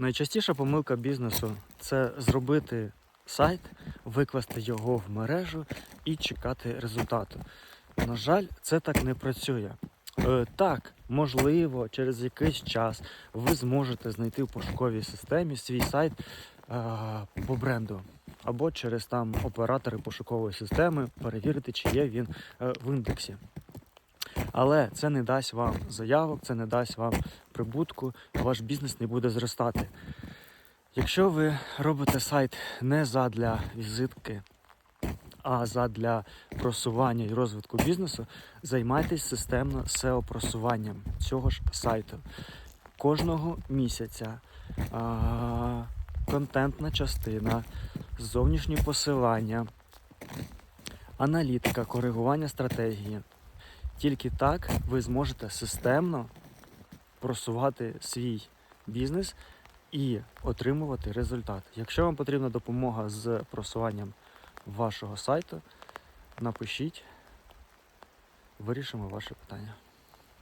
Найчастіша помилка бізнесу це зробити сайт, викласти його в мережу і чекати результату. На жаль, це так не працює. Е, так, можливо, через якийсь час ви зможете знайти в пошуковій системі свій сайт е, по бренду. Або через там оператори пошукової системи перевірити, чи є він е, в індексі. Але це не дасть вам заявок, це не дасть вам прибутку, ваш бізнес не буде зростати. Якщо ви робите сайт не задля візитки, а задля просування і розвитку бізнесу, займайтесь системно SEO-просуванням цього ж сайту. Кожного місяця а, контентна частина, зовнішні посилання, аналітика, коригування стратегії. Тільки так ви зможете системно просувати свій бізнес і отримувати результат. Якщо вам потрібна допомога з просуванням вашого сайту, напишіть, вирішимо ваше питання.